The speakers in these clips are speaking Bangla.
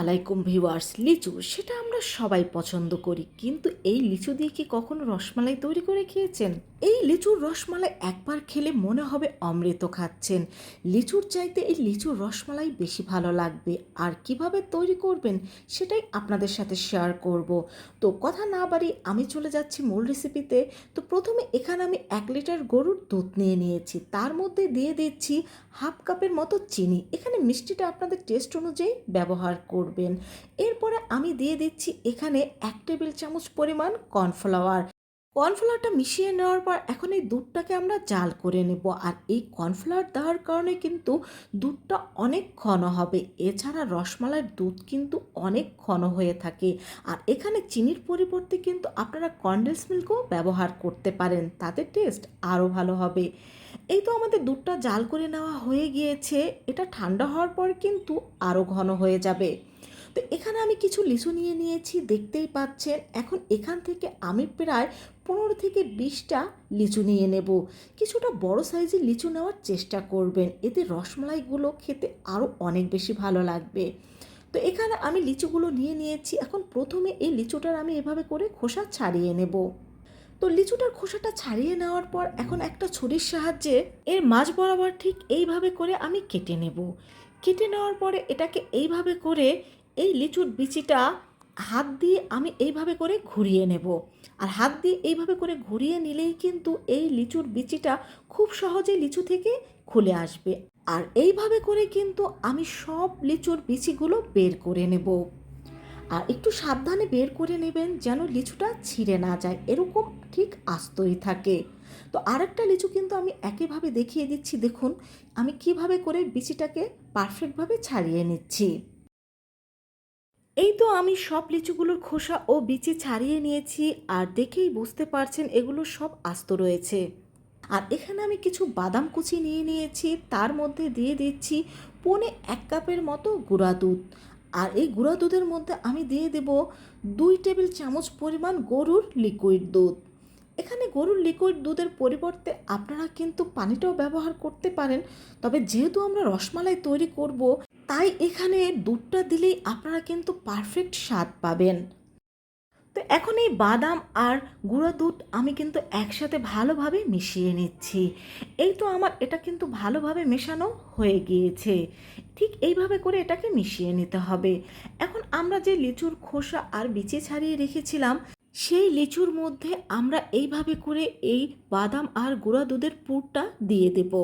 আলাইকুম ভিউয়ার্স, লিচু, সেটা আমরা সবাই পছন্দ করি। কিন্তু এই লিচু দিয়ে কি কখনো রসমালাই তৈরি করে খেয়েছেন? এই লিচুর রসমালাই একবার খেলে মনে হবে অমৃত খাচ্ছেন। লিচুর চাইতে এই লিচুর রসমালাই বেশি ভালো লাগবে। আর কীভাবে তৈরি করবেন সেটাই আপনাদের সাথে শেয়ার করব। তো কথা না বাড়ি আমি চলে যাচ্ছি মূল রেসিপিতে তো প্রথমে এখানে আমি এক লিটার গরুর দুধ নিয়ে নিয়েছি। তার মধ্যে দিয়ে দিচ্ছি হাফ কাপের মতো চিনি। এখানে মিষ্টিটা আপনাদের টেস্ট অনুযায়ী ব্যবহার করবেন। এরপরে আমি দিয়ে দিচ্ছি এখানে এক টেবিল চামচ পরিমাণ কর্নফ্লাওয়ার কর্নফ্লাওয়ারটা মিশিয়ে নেওয়ার পর এখন এই দুধটাকে আমরা জাল করে নেব। আর এই কর্নফ্লাওয়ার দেওয়ার কারণে কিন্তু দুধটা অনেক ঘন হবে। এছাড়া রসমালাইয়ের দুধ কিন্তু অনেক ঘন হয়ে থাকে। আর এখানে চিনির পরিবর্তে কিন্তু আপনারা কন্ডেন্স মিল্কও ব্যবহার করতে পারেন। তাতে টেস্ট আরও ভালো হবে। এই তো আমাদের দুধটা জাল করে নেওয়া হয়ে গিয়েছে। এটা ঠান্ডা হওয়ার পর কিন্তু আরও ঘন হয়ে যাবে। তো এখানে আমি কিছু লিচু নিয়ে নিয়েছি, দেখতেই পাচ্ছেন। এখন এখান থেকে আমি প্রায় পনেরো থেকে বিশটা লিচু নিয়ে নেব। কিছুটা বড় সাইজের লিচু নেওয়ার চেষ্টা করবেন। এতে রসমালাইগুলো খেতে আরও অনেক বেশি ভালো লাগবে। তো এখানে আমি লিচুগুলো নিয়ে নিয়েছি। এখন প্রথমে এই লিচুটার আমি এভাবে করে খোসা ছাড়িয়ে নেব। তো লিচুটার খোসাটা ছাড়িয়ে নেওয়ার পর এখন একটা ছুরির সাহায্যে এর মাঝ বরাবর ঠিক এইভাবে করে আমি কেটে নেব। কেটে নেওয়ার পরে এটাকে এইভাবে করে এই লিচুর বিচিটা হাত দিয়ে আমি এইভাবে করে ঘুরিয়ে নেব। আর হাত দিয়ে এইভাবে করে ঘুরিয়ে নিলেই কিন্তু এই লিচুর বিচিটা খুব সহজে লিচু থেকে খুলে আসবে। আর এইভাবে করে কিন্তু আমি সব লিচুর বিচিগুলো বের করে নেব। আর একটু সাবধানে বের করে নেবেন যেন লিচুটা ছিঁড়ে না যায়, এরকম ঠিক আস্তই থাকে। তো আরেকটা লিচু কিন্তু আমি একইভাবে দেখিয়ে দিচ্ছি, দেখুন। আমি কীভাবে করে বিচিটাকে পারফেক্টভাবে ছাড়িয়ে নিচ্ছি। এই তো আমি সব লিচুগুলোর খোসা ও বিচি ছাড়িয়ে নিয়েছি আর দেখেই বুঝতে পারছেন এগুলো সব আস্ত রয়েছে। আর এখানে আমি কিছু বাদাম কুচি নিয়ে নিয়েছি, তার মধ্যে দিয়ে দিচ্ছি পৌনে এক কাপের মতো গুঁড়া দুধ। আর এই গুঁড়া দুধের মধ্যে আমি দিয়ে দেব দুই টেবিল চামচ পরিমাণ গরুর লিকুইড দুধ। এখানে গরুর লিকুইড দুধের পরিবর্তে আপনারা কিন্তু পানিটাও ব্যবহার করতে পারেন, তবে যেহেতু আমরা রসমালাই তৈরি করব তাই এখানে দুধটা দিলেই আপনারা কিন্তু পারফেক্ট স্বাদ পাবেন। তো এখন এই বাদাম আর গুঁড়ো দুধ আমি কিন্তু একসাথে ভালোভাবে মিশিয়ে নিচ্ছি। এই তো আমার এটা কিন্তু ভালোভাবে মেশানো হয়ে গিয়েছে। ঠিক এইভাবে করে এটাকে মিশিয়ে নিতে হবে। এখন আমরা যে লিচুর খোসা আর বিচে ছাড়িয়ে রেখেছিলাম, সেই লিচুর মধ্যে আমরা এইভাবে করে এই বাদাম আর গুঁড়া দুধের পুরটা দিয়ে দেবো।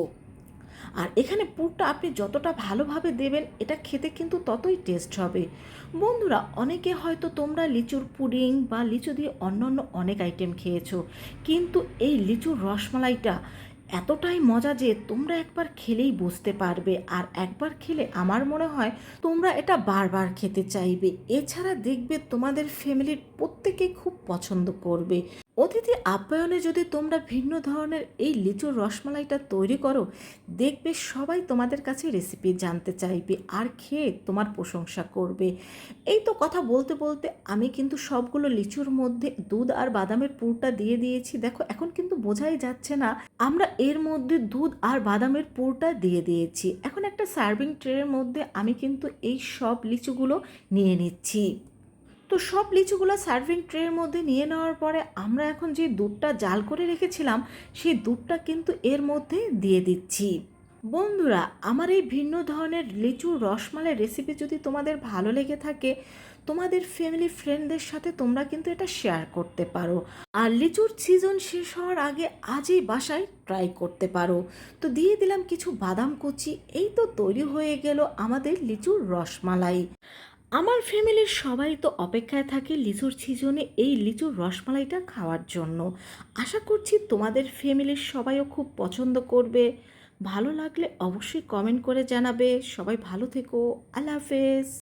আর এখানে পুরটা আপনি যতটা ভালোভাবে দেবেন, এটা খেতে কিন্তু ততই টেস্ট হবে। বন্ধুরা, অনেকে হয়তো তোমরা লিচুর পুডিং বা লিচু দিয়ে অন্যান্য অনেক আইটেম খেয়েছো, কিন্তু এই লিচুর রসমালাইটা এতটাই মজা যে তোমরা একবার খেলেই বুঝতে পারবে। আর একবার খেলে আমার মনে হয় তোমরা এটা বারবার খেতে চাইবে। এছাড়া দেখবে তোমাদের ফ্যামিলির প্রত্যেকেই খুব পছন্দ করবে। অতিথি আপ্যায়নে যদি তোমরা ভিন্ন ধরনের এই লিচুর রসমালাইটা তৈরি করো, দেখবে সবাই তোমাদের কাছে রেসিপি জানতে চাইবে আর খেয়ে তোমার প্রশংসা করবে। এই তো কথা বলতে বলতে আমি কিন্তু সবগুলো লিচুর মধ্যে দুধ আর বাদামের পুরটা দিয়ে দিয়েছি। দেখো, এখন কিন্তু বোঝাই যাচ্ছে না, আমরা এর মধ্যে দুধ আর বাদামের পুরটা দিয়ে দিয়েছি। এখন একটা সার্ভিং ট্রের মধ্যে আমি কিন্তু এই সব লিচুগুলো নিয়ে নিচ্ছি। তো সব লিচুগুলো সার্ভিং ট্রের মধ্যে নিয়ে নেওয়ার পরে আমরা এখন যে দুধটা জাল করে রেখেছিলাম, সেই দুধটা কিন্তু এর মধ্যে দিয়ে দিচ্ছি। বন্ধুরা, আমার এই ভিন্ন ধরনের লিচুর রসমালাই রেসিপি যদি তোমাদের ভালো লেগে থাকে, তোমাদের ফ্যামিলি ফ্রেন্ডদের সাথে তোমরা কিন্তু এটা শেয়ার করতে পারো। আর লিচুর সিজন শেষ হওয়ার আগে আজই বাসায় ট্রাই করতে পারো। তো দিয়ে দিলাম কিছু বাদাম কুচি, এই তো তৈরি হয়ে গেল আমাদের লিচুর রসমালাই। আমার ফ্যামিলির সবাই তো অপেক্ষায় থাকে লিচুর সিজনে এই লিচুর রসমালাইটা খাওয়ার জন্য। আশা করছি তোমাদের ফ্যামিলির সবাইও খুব পছন্দ করবে। ভালো লাগলে অবশ্যই কমেন্ট করে জানাবে। সবাই ভালো থেকো। আল্লাহ হাফেজ।